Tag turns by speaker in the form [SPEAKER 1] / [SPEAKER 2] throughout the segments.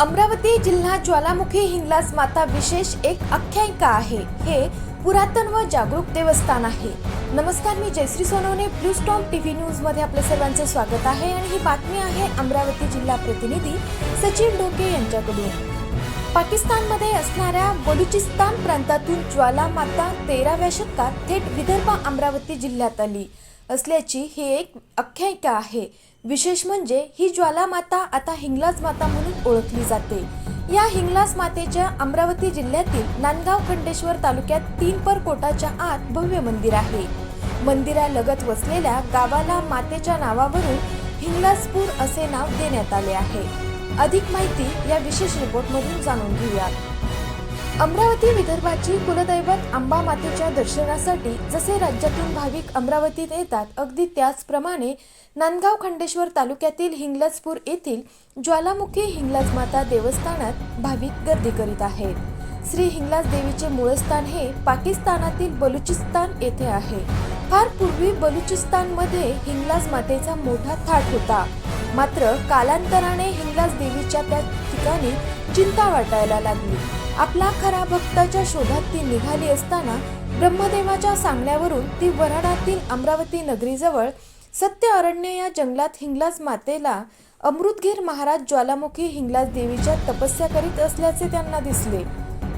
[SPEAKER 1] अमरावती जिल्हा ज्वालामुखी हिंगलाज माता विशेष एक आख्यायिका आहे. हे पुरातन व जागरूक देवस्थान आहे. नमस्कार मी Jayashree Sonawane blue storm TV न्यूजमध्ये आपल्या सर्वांचं स्वागत आहे आणि ही बातमी आहे अमरावती जिल्हा प्रतिनिधी सचिन ढोके यांच्याकडून. पाकिस्तानमध्ये असणाऱ्या बलुचिस्तान प्रांतातून ज्वाला माता तेराव्या शतकात थेट विदर्भ अमरावती जिल्ह्यात आली. असल्याची ही एक आख्यायिका आहे. विशेष म्हणजे ही ज्वालामाता आता हिंगलाज माता म्हणून ओळखली जाते. या हिंगलाज मातेच्या अमरावती जिल्ह्यातील नांदगाव खंडेश्वर तालुक्यात तीन पर कोटाच्या आत भव्य मंदिर आहे. मंदिरालगत वसलेल्या गावाला मातेच्या नावावरून हिंगलाजपूर असे नाव देण्यात आले आहे. अधिक माहिती या विशेष रिपोर्टमधून जाणून घेऊयात. अमरावती विदर्भाची कुलदैवत अंबा मातेच्या दर्शनासाठी जसे राज्यातून भाविक अमरावतीत येतात अगदी त्याचप्रमाणे नांदगाव खंडेश्वर तालुक्यातील हिंगलजपूर येथील ज्वालामुखी हिंगलाज माता देवस्थानात भाविक गर्दी करीत आहेत. श्री हिंगलाज देवीचे मूळस्थान हे पाकिस्तानातील बलुचिस्तान येथे आहे. फार पूर्वी बलुचिस्तानमध्ये हिंगलाज मातेचा मोठा थाट होता. मात्र कालांतराने हिंगलाज देवीच्या त्या ठिकाणी चिंता वाटायला लागली. आपला खरा भक्ताच्या शोधात ती निघाली असताना ब्रह्मदेवाच्या सांगण्यावरून ती वराडातील अमरावती नगरीजवळ सत्य अरण्य या जंगलात हिंगलाज मातेला अमृतगीर महाराज ज्वालामुखी हिंगलाज देवीच्या तपस्या करीत असल्याचे त्यांना दिसले.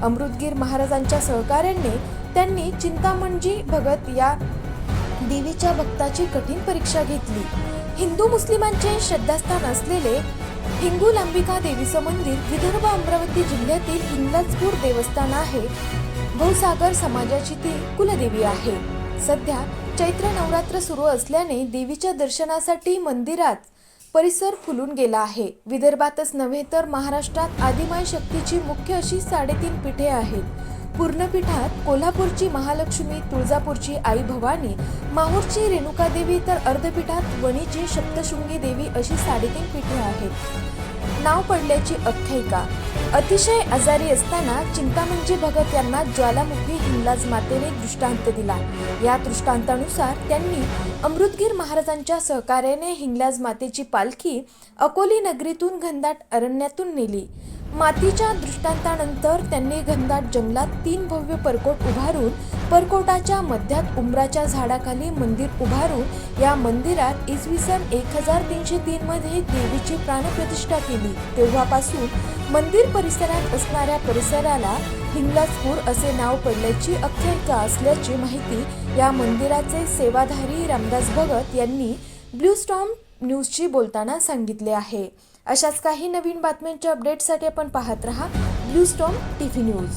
[SPEAKER 1] अमृतगीर महाराजांच्या सहकार्याने त्यांनी चिंतामणजी भगत या देवीच्या भक्ताची कठीण परीक्षा घेतली. हिंदू मुस्लिमांचे श्रद्धास्थान असलेले हिंगुल अंबिका देवीचं मंदिर विदर्भ अमरावती जिल्ह्यातील हिंगलाजपूर देवस्थान आहे. भूसागर समाजाची ती कुलदेवी आहे. सध्या चैत्र नवरात्र सुरू असल्याने देवीच्या दर्शनासाठी मंदिरात परिसर फुलून गेला आहे. विदर्भातच नव्हे तर महाराष्ट्रात आदिमाय शक्तीची मुख्य अशी साडेतीन पीठे आहेत. पूर्णपीठात कोल्हापूरची महालक्ष्मी तुळजापूरची आई भवानी माहूरची रेणुका देवी तर अर्धपीठात वणीची सप्तशृंगी देवी अशी साडेतीन पीठे आहेत. नाव पडल्याची आख्यायिका अतिशय आजारी असताना चिंतामणजी भगत यांना ज्वालामुखी हिंगलाज मातेने दृष्टांत दिला. या दृष्टांतानुसार त्यांनी अमृतगीर महाराजांच्या सहकार्याने हिंगलाज मातेची पालखी अकोली नगरीतून घनदाट अरण्यातून नेली. मातीच्या दृष्टांतानंतर त्यांनी घनदाट जंगलात तीन भव्य परकोट उभारून परकोटाच्या मध्यात उंबराच्या झाडाखाली मंदिर उभारून या मंदिरात इसवी सन एक हजार तीनशे तीन मध्ये देवीची प्राणप्रतिष्ठा केली. तेव्हापासून मंदिर परिसरात असणाऱ्या परिसराला हिंगलाजपूर असे नाव पडल्याची आख्यायिका असल्याची माहिती या मंदिराचे सेवाधारी रामदास भगत यांनी ब्लू स्टॉम न्यूजशी बोलताना सांगितले आहे. अशाच काही नवीन बातम्यांच्या अपडेटसाठी आपण पाहत रहा. Blue storm T V news